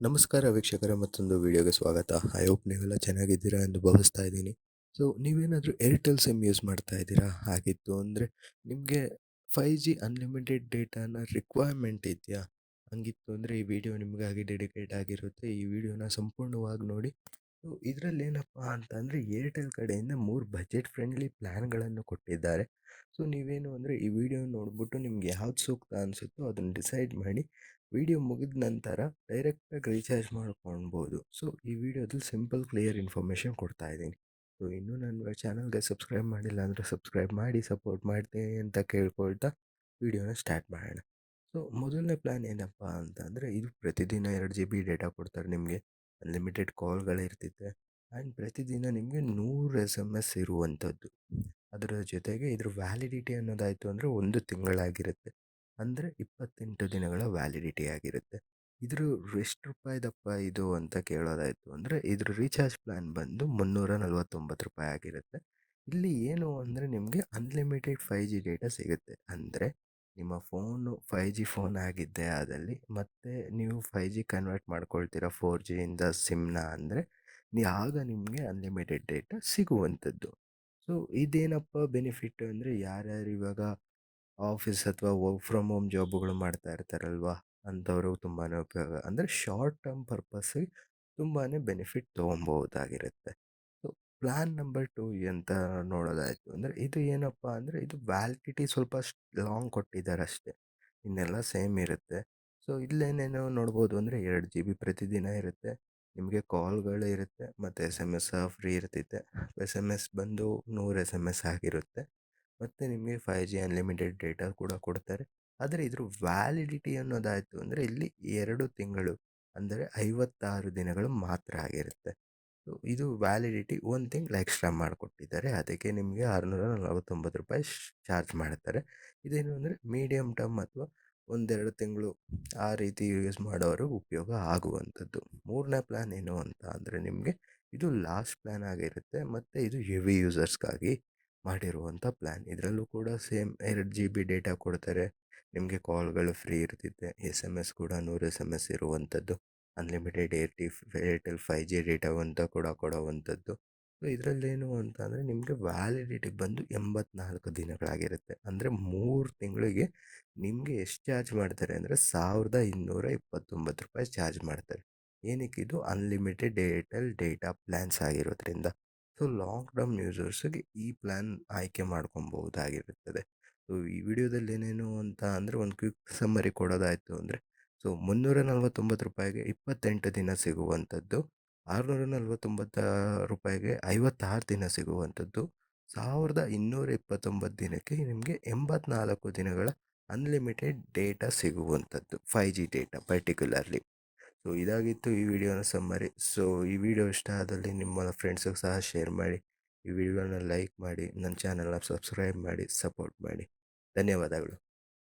ನಮಸ್ಕಾರ ವೀಕ್ಷಕರ, ಮತ್ತೊಂದು ವಿಡಿಯೋಗೆ ಸ್ವಾಗತ. ಐ ಹೋಪ್ ನೀವೆಲ್ಲ ಚೆನ್ನಾಗಿದ್ದೀರಾ ಎಂದು ಭಾವಿಸ್ತಾ ಇದ್ದೀನಿ. ಸೊ ನೀವೇನಾದರೂ ಏರ್ಟೆಲ್ ಸಿಮ್ ಯೂಸ್ ಮಾಡ್ತಾ ಇದ್ದೀರಾ? ಹಾಗಿತ್ತು ಅಂದರೆ ನಿಮಗೆ ಫೈ ಜಿ ಅನ್ಲಿಮಿಟೆಡ್ ಡೇಟಾನ ರಿಕ್ವೈರ್ಮೆಂಟ್ ಇದೆಯಾ? ಹಂಗಿತ್ತು ಅಂದರೆ ಈ ವಿಡಿಯೋ ನಿಮಗಾಗಿ ಡೆಡಿಕೇಟ್ ಆಗಿರುತ್ತೆ. ಈ ವಿಡಿಯೋನ ಸಂಪೂರ್ಣವಾಗಿ ನೋಡಿ ಇದರಲ್ಲಿ ಏನಪ್ಪ ಅಂತಂದರೆ ಏರ್ಟೆಲ್ ಕಡೆಯಿಂದ ಮೂರು ಬಜೆಟ್ ಫ್ರೆಂಡ್ಲಿ ಪ್ಲ್ಯಾನ್ಗಳನ್ನು ಕೊಟ್ಟಿದ್ದಾರೆ. ಸೊ, ನೀವೇನು ಅಂದರೆ, ಈ ವಿಡಿಯೋ ನೋಡಿಬಿಟ್ಟು ನಿಮ್ಗೆ ಯಾವ್ದು ಸೂಕ್ತ ಅನಿಸುತ್ತೋ ಅದನ್ನು ಡಿಸೈಡ್ ಮಾಡಿ ವಿಡಿಯೋ ಮುಗಿದ ನಂತರ ಡೈರೆಕ್ಟಾಗಿ ರೀಚಾರ್ಜ್ ಮಾಡ್ಕೊಳ್ಬೋದು. ಸೊ, ಈ ವಿಡಿಯೋದಲ್ಲಿ ಸಿಂಪಲ್ ಕ್ಲಿಯರ್ ಇನ್ಫಾರ್ಮೇಷನ್ ಕೊಡ್ತಾ ಇದ್ದೀನಿ. ಸೊ, ಇನ್ನೂ ನನ್ನ ಚಾನಲ್ಗೆ ಸಬ್ಸ್ಕ್ರೈಬ್ ಮಾಡಿಲ್ಲ ಅಂದರೆ ಸಬ್ಸ್ಕ್ರೈಬ್ ಮಾಡಿ ಸಪೋರ್ಟ್ ಮಾಡ್ತೀನಿ ಅಂತ ಕೇಳ್ಕೊಳ್ತಾ ವಿಡಿಯೋನ ಸ್ಟಾರ್ಟ್ ಮಾಡೋಣ. ಸೊ, ಮೊದಲನೇ ಪ್ಲ್ಯಾನ್ ಏನಪ್ಪ ಅಂತಂದರೆ, ಇದು ಪ್ರತಿದಿನ ಎರಡು ಜಿ ಬಿ ಡೇಟಾ ಕೊಡ್ತಾರೆ ನಿಮಗೆ. ಅನ್ಲಿಮಿಟೆಡ್ ಕಾಲ್ಗಳಿರ್ತಿತ್ತು ಆ್ಯಂಡ್ ಪ್ರತಿದಿನ ನಿಮಗೆ ನೂರು ಎಸ್ ಎಂ ಎಸ್ ಇರುವಂಥದ್ದು ಅದರ ಜೊತೆಗೆ ಇದ್ರ ವ್ಯಾಲಿಡಿಟಿ ಅನ್ನೋದಾಯಿತು ಅಂದರೆ ಒಂದು ತಿಂಗಳಾಗಿರುತ್ತೆ. ಅಂದರೆ ಇಪ್ಪತ್ತೆಂಟು ದಿನಗಳ ವ್ಯಾಲಿಡಿಟಿ ಆಗಿರುತ್ತೆ. ಇದ್ರ ಎಷ್ಟು ರೂಪಾಯಿದಪ್ಪ ಇದು ಅಂತ ಕೇಳೋದಾಯಿತು ಅಂದರೆ ಇದ್ರ ರೀಚಾರ್ಜ್ ಪ್ಲ್ಯಾನ್ ಬಂದು ಮುನ್ನೂರ ನಲ್ವತ್ತೊಂಬತ್ತು ರೂಪಾಯಿ ಆಗಿರುತ್ತೆ. ಇಲ್ಲಿ ಏನು ಅಂದರೆ ನಿಮಗೆ ಅನ್ಲಿಮಿಟೆಡ್ ಫೈ ಜಿ ಡೇಟಾ ಸಿಗುತ್ತೆ. ಅಂದರೆ ನಿಮ್ಮ ಫೋನು ಫೈ ಜಿ ಫೋನ್ ಆಗಿದ್ದೇ ಆದಲ್ಲಿ, ಮತ್ತು ನೀವು ಫೈ ಜಿ ಕನ್ವರ್ಟ್ ಮಾಡ್ಕೊಳ್ತೀರಾ ಫೋರ್ ಜಿಯಿಂದ ಸಿಮ್ನ ಅಂದರೆ ಆಗ ನಿಮಗೆ ಅನ್ಲಿಮಿಟೆಡ್ ಡೇಟಾ ಸಿಗುವಂಥದ್ದು. ಸೊ ಇದೇನಪ್ಪ ಬೆನಿಫಿಟ್ ಅಂದರೆ ಯಾರ್ಯಾರು ಇವಾಗ ಆಫೀಸ್ ಅಥವಾ ವರ್ಕ್ ಫ್ರಮ್ ಹೋಮ್ ಜಾಬ್ಗಳು ಮಾಡ್ತಾ ಇರ್ತಾರಲ್ವ, ಅಂಥವ್ರು ತುಂಬಾ ಉಪಯೋಗ, ಅಂದರೆ ಶಾರ್ಟ್ ಟರ್ಮ್ ಪರ್ಪಸ್ಸಿಗೆ ತುಂಬಾ ಬೆನಿಫಿಟ್ ತೊಗೊಬೋದಾಗಿರುತ್ತೆ ಪ್ಲ್ಯಾನ್ ನಂಬರ್ ಟು ಅಂತ ನೋಡೋದಾಯಿತು ಅಂದರೆ, ಇದು ಏನಪ್ಪ ಅಂದರೆ, ಇದು ವ್ಯಾಲಿಡಿಟಿ ಸ್ವಲ್ಪ ಲಾಂಗ್ ಕೊಟ್ಟಿದ್ದಾರೆ ಅಷ್ಟೇ ಇನ್ನೆಲ್ಲ ಸೇಮ್ ಇರುತ್ತೆ. ಸೊ, ಇಲ್ಲೇನೇನೋ ನೋಡ್ಬೋದು ಅಂದರೆ, ಎರಡು ಜಿ ಬಿ ಪ್ರತಿದಿನ ಇರುತ್ತೆ. ನಿಮಗೆ ಕಾಲ್ಗಳು ಇರುತ್ತೆ, ಮತ್ತು ಎಸ್ ಎಂ ಎಸ್ ಫ್ರೀ ಇರ್ತೈತೆ ಎಸ್ ಎಂ ಎಸ್ ಬಂದು ನೂರು ಎಸ್ ಎಂ ಎಸ್ ಆಗಿರುತ್ತೆ. ಮತ್ತು ನಿಮಗೆ ಫೈ ಜಿ ಅನ್ಲಿಮಿಟೆಡ್ ಡೇಟಾ ಕೂಡ ಕೊಡ್ತಾರೆ. ಆದರೆ ಇದ್ರ ವ್ಯಾಲಿಡಿಟಿ ಅನ್ನೋದಾಯಿತು ಅಂದರೆ, ಇಲ್ಲಿ ಎರಡು ತಿಂಗಳು, ಅಂದರೆ ಐವತ್ತಾರು ದಿನಗಳು ಮಾತ್ರ ಆಗಿರುತ್ತೆ. ಇದು ವ್ಯಾಲಿಡಿಟಿ ಒಂದು ತಿಂಗ್ಳು ಎಕ್ಸ್ಟ್ರಾ ಮಾಡಿಕೊಟ್ಟಿದ್ದಾರೆ. ಅದಕ್ಕೆ ನಿಮಗೆ ಆರುನೂರ ನಲವತ್ತೊಂಬತ್ತು ರೂಪಾಯಿ ಚಾರ್ಜ್ ಮಾಡ್ತಾರೆ. ಇದೇನು ಅಂದರೆ ಮೀಡಿಯಮ್ ಟರ್ಮ್ ಅಥವಾ ಒಂದೆರಡು ತಿಂಗಳು ಆ ರೀತಿ ಯೂಸ್ ಮಾಡೋರು ಉಪಯೋಗ ಆಗುವಂಥದ್ದು. ಮೂರನೇ ಪ್ಲ್ಯಾನ್ ಏನು ಅಂತ ಅಂದರೆ ನಿಮಗೆ ಇದು ಲಾಸ್ಟ್ ಪ್ಲ್ಯಾನ್ ಆಗಿರುತ್ತೆ. ಮತ್ತು ಇದು ಹೆವಿ ಯೂಸರ್ಸ್ಗಾಗಿ ಮಾಡಿರುವಂಥ ಪ್ಲ್ಯಾನ್ ಇದರಲ್ಲೂ ಕೂಡ ಸೇಮ್ ಎರಡು ಜಿ ಬಿ ಡೇಟಾ ಕೊಡ್ತಾರೆ. ನಿಮಗೆ ಕಾಲ್ಗಳು ಫ್ರೀ ಇರ್ತಿದ್ದೆ. ಎಸ್ ಎಂ ಎಸ್ ಕೂಡ ನೂರು ಎಸ್ ಎಂ ಎಸ್ ಇರುವಂಥದ್ದು. ಅನ್ಲಿಮಿಟೆಡ್ ಏರ್ಟಿ ಏರ್ಟೆಲ್ ಫೈ ಜಿ ಡೇಟಾ ಅಂತ ಕೂಡ ಕೊಡೋವಂಥದ್ದು ಸೊ ಇದರಲ್ಲೇನು ಅಂತ ಅಂದರೆ ನಿಮಗೆ ವ್ಯಾಲಿಡಿಟಿ ಬಂದು ಎಂಬತ್ನಾಲ್ಕು ದಿನಗಳಾಗಿರುತ್ತೆ. ಅಂದರೆ ಮೂರು ತಿಂಗಳಿಗೆ ನಿಮಗೆ ಎಷ್ಟು ಚಾರ್ಜ್ ಮಾಡ್ತಾರೆ ಅಂದರೆ ಸಾವಿರದ ಇನ್ನೂರ ಇಪ್ಪತ್ತೊಂಬತ್ತು ರೂಪಾಯಿ ಚಾರ್ಜ್ ಮಾಡ್ತಾರೆ. ಏನಕ್ಕೆ ಇದು? ಅನ್ಲಿಮಿಟೆಡ್ ಏರ್ಟೆಲ್ ಡೇಟಾ ಪ್ಲ್ಯಾನ್ಸ್ ಆಗಿರೋದ್ರಿಂದ. ಸೊ ಲಾಂಗ್ ಟರ್ಮ್ ಯೂಸರ್ಸಿಗೆ ಈ ಪ್ಲ್ಯಾನ್ ಆಯ್ಕೆ ಮಾಡ್ಕೊಬಹುದಾಗಿರುತ್ತದೆ. ಸೊ ಈ ವಿಡಿಯೋದಲ್ಲಿ ಏನೇನು ಅಂತ ಅಂದರೆ ಒಂದು ಕ್ವಿಕ್ ಸಮ್ಮರಿ ಕೊಡೋದಾಯಿತು ಅಂದರೆ ಸೊ ಮುನ್ನೂರ ನಲ್ವತ್ತೊಂಬತ್ತು ರೂಪಾಯಿಗೆ ಇಪ್ಪತ್ತೆಂಟು ದಿನ ಸಿಗುವಂಥದ್ದು ಆರುನೂರ ನಲ್ವತ್ತೊಂಬತ್ತು ರೂಪಾಯಿಗೆ ಐವತ್ತಾರು ದಿನ ಸಿಗುವಂಥದ್ದು. ಸಾವಿರದ ಇನ್ನೂರ ಇಪ್ಪತ್ತೊಂಬತ್ತು ದಿನಕ್ಕೆ ನಿಮಗೆ ಎಂಬತ್ನಾಲ್ಕು ದಿನಗಳ ಅನ್ಲಿಮಿಟೆಡ್ ಡೇಟಾ ಸಿಗುವಂಥದ್ದು five G data particularly so ಇದಾಗಿತ್ತು ಈ ವಿಡಿಯೋನ ಸಮ್ಮರಿ ಸೊ ಈ ವಿಡಿಯೋ ಇಷ್ಟ ಆದಲ್ಲಿ ನಿಮ್ಮ ಫ್ರೆಂಡ್ಸಿಗೆ ಸಹ ಶೇರ್ ಮಾಡಿ. ಈ ವಿಡಿಯೋನ ಲೈಕ್ ಮಾಡಿ, ನನ್ನ ಚಾನಲ್ನ ಸಬ್ಸ್ಕ್ರೈಬ್ ಮಾಡಿ ಸಪೋರ್ಟ್ ಮಾಡಿ. ಧನ್ಯವಾದಗಳು.